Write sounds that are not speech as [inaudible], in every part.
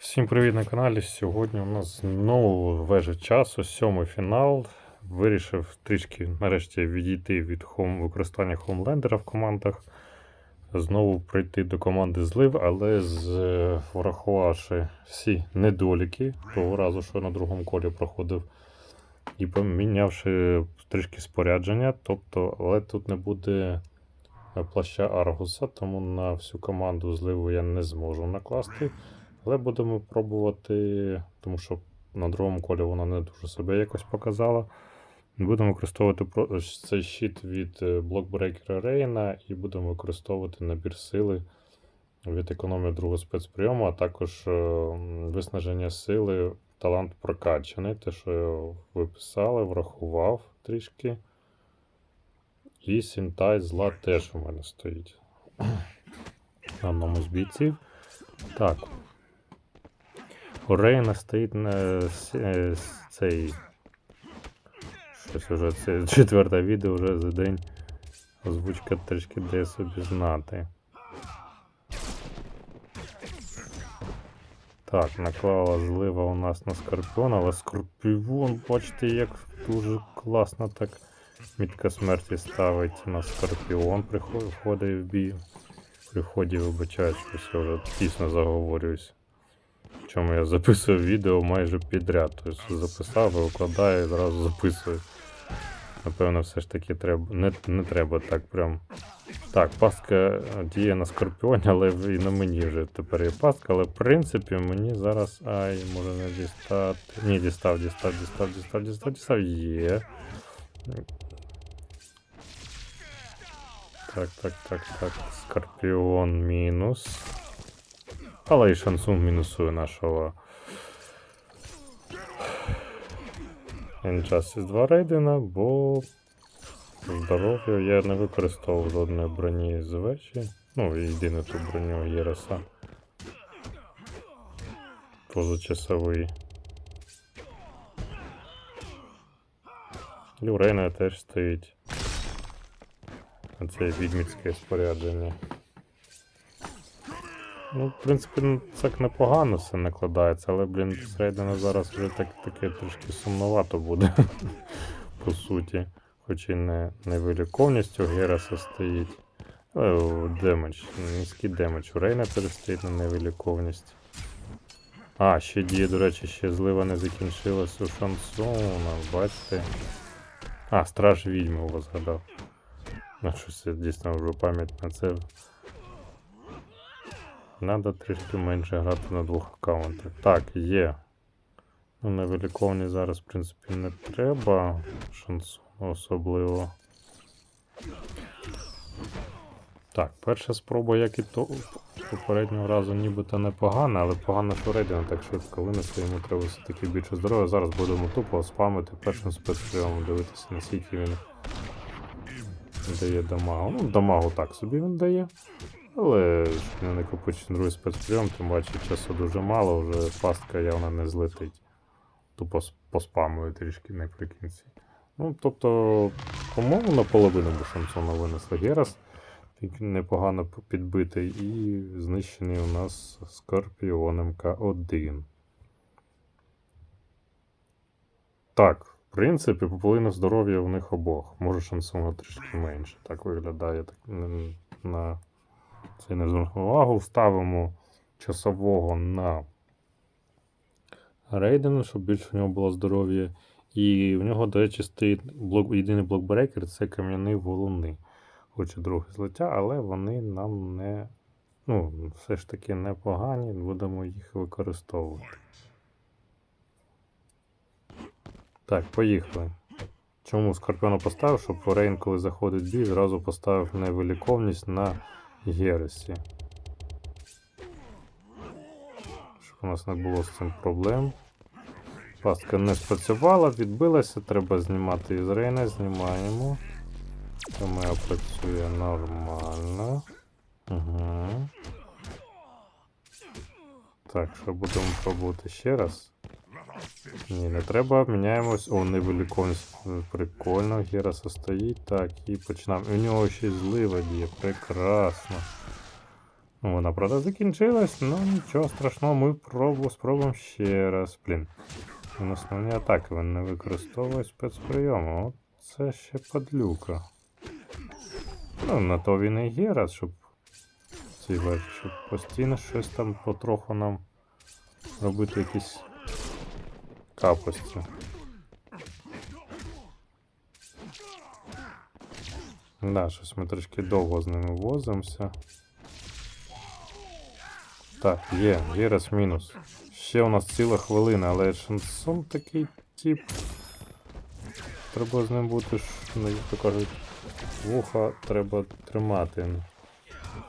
Всім привіт на каналі. Сьогодні у нас знову вежа часу, сьомий фінал. Вирішив трішки нарешті відійти від хом... використання хоумлендера в командах. Знову прийти до команди злив, але з е, врахувавши всі недоліки того разу, що на другому колі проходив, і помінявши трішки спорядження. Тобто, але тут не буде е, плаща Аргуса, тому на всю команду зливу я не зможу накласти. Але будемо пробувати, тому що на другому колі вона не дуже себе якось показала. Будемо використовувати цей щит від блокбрейкера Рейна і будемо використовувати набір сили від економії другого спецприйому, а також е, виснаження сили, талант прокачаний. Те, що ви писали, врахував трішки. І Сінтай зла теж у мене стоїть. [clears throat] На одному з бійців. Так, у Рейна стоїть на е, цей. Щось уже це [laughs] четверте відео вже за день. Озвучка трішки дає собі знати. Так, наклала злива у нас на Скорпіон, але Скорпіон, бачите, як дуже класно так мітка смерті ставить на Скорпіон, приходить в бій. При вході вибачаю, що я вже тісно заговорююсь. Чому я записую відео майже підряд. Тобто записав, викладаю і зразу записую. Напевно, все ж таки треба. Не, не треба так прям. Так, пастка діє на скорпіоні, але і на мені вже тепер є пастка, але в принципі мені зараз. Ай, може не дістати. Ні, дістав, дістав, дістав, дістав, дістав, дістав. Є. Так, так, так, так. Скорпіон мінус. Але і шансун мінусує нашого Injustice 2 Рейдена, бо здоров'я я не використовував жодної броні з вечі. Ну, єдину ту броню Єреса. Позачасовий. І у Рейна теж стоїть. Це відмітське спорядження. Ну, в принципі, ну, так непогано все накладається, але, блін, середина зараз вже так, таке трішки сумновато буде. [laughs] По суті. Хоч і не, не у Гераса стоїть. Але демедж, низький демедж. У Рейна теж стоїть на невиліковність. А, ще діє, до речі, ще злива не закінчилась у шансона, бачите. А, страж відьми у вас згадав. Ну, щось я дійсно вже пам'ять на це Надо трішки менше грати на двох аккаунтах. Так, є. Ну, на виліковні зараз, в принципі, не треба. Шансону особливо. Так, перша спроба, як і то попереднього разу нібито непогана, але погано, що рейдинг так швидко винесли, йому треба все-таки більше здоров'я. Зараз будемо тупо спамити першим спецприйомом, дивитися, наскільки він дає дамагу. Ну, дамагу так собі він дає. Але не накопичити другий спецприйом, тим паче часу дуже мало, вже пастка явно не злетить. Тупо поспамую трішки наприкінці. Ну, тобто, по-моєму, наполовину шансона винесли Герас. Непогано підбитий і знищений у нас Скорпіоном К1. Так, в принципі, по здоров'я в них обох. Може шансона трішки менше. Так виглядає так, на це не звернув увагу. Вставимо часового на Рейдена, щоб більше в нього було здоров'я. І в нього, до речі, стоїть блок, єдиний блокбрейкер це кам'яний волуни. Хоч і друге злиття, але вони нам не. Ну, все ж таки непогані, будемо їх використовувати. Так, поїхали. Чому Скорпіона поставив, щоб Рейн, коли заходить бій, зразу поставив невиліковність на Гересі. Щоб у нас не було з цим проблем. Пастка не спрацювала, відбилася, треба знімати із Рейна, знімаємо. Камео працює нормально. Угу. Так, що будемо пробувати ще раз? Ні, не треба, міняємось. О, невиліковність. Прикольно, Гераса стоїть. Так, і починаємо. У нього ще злива діє. Прекрасно. Ну, Вона, правда, закінчилась, ну нічого страшного, ми пробу, спробуємо ще раз. Блін. На основні атаки він не використовує спецприйому. От це ще падлюка. Ну, на то він і є раз, щоб вежі, щоб постійно щось там потроху нам робити якісь капості. Да, щось ми трошки довго з ними возимося. Так, є, є раз мінус. Ще у нас ціла хвилина, але шансон такий тип. Треба з ним бути, ж, ну, як кажуть, вуха треба тримати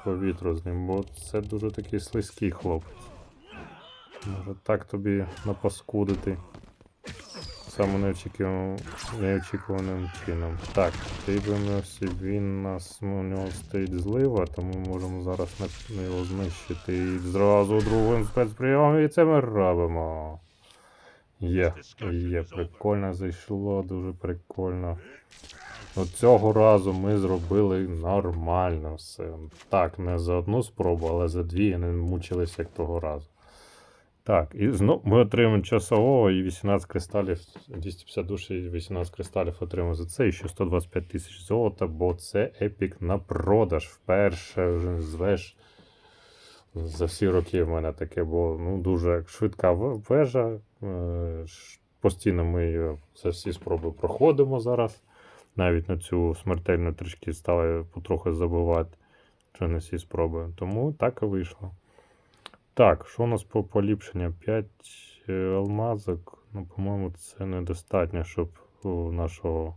повітру з ним, бо це дуже такий слизький хлопець. Може так тобі напаскудити. Саме неочікуваним, неочікуваним чином. Так, дивимося, він нас, ну, у нього стоїть злива, тому можемо зараз на, його знищити і зразу другим спецприйомом, і це ми робимо. Є, є, прикольно зайшло, дуже прикольно. Ну, цього разу ми зробили нормально все. Так, не за одну спробу, але за дві і не мучилися як того разу. Так, і знову ми отримаємо часового і 18 кристалів, 250 душ і 18 кристалів отримаємо за це, і ще 125 тисяч золота, бо це епік на продаж. Вперше вже звеш. За всі роки в мене таке було ну, дуже швидка вежа. е, Постійно ми її за всі спроби проходимо зараз. Навіть на цю смертельну трішки стали потроху забувати, що не всі спроби. Тому так і вийшло. Так, що у нас по поліпшення? 5 алмазок. Ну, по-моєму, це недостатньо, щоб у нашого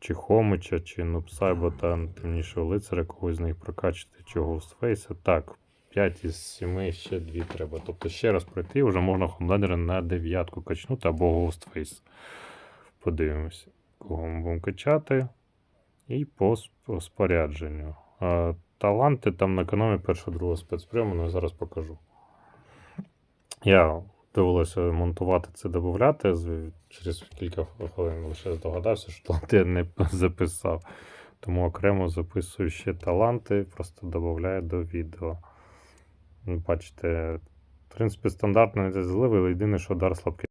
чи Хомича, чи Нупсайбота, темнішого лицаря, когось з них прокачати, чи Гоустфейса. Так, 5 із 7 ще 2 треба. Тобто ще раз пройти, вже можна хомлендера на дев'ятку качнути або Гоустфейс. Подивимося, кого ми будемо качати. І по спорядженню. Таланти там на економі першого другого спецприйому, ну, я зараз покажу. Я довелося монтувати це, додати. Через кілька хвилин лише здогадався, що таланти я не записав. Тому окремо записую ще таланти, просто додаю до відео. Ну, Бачите, в принципі, стандартно зливи, але єдине, що дар слабкий.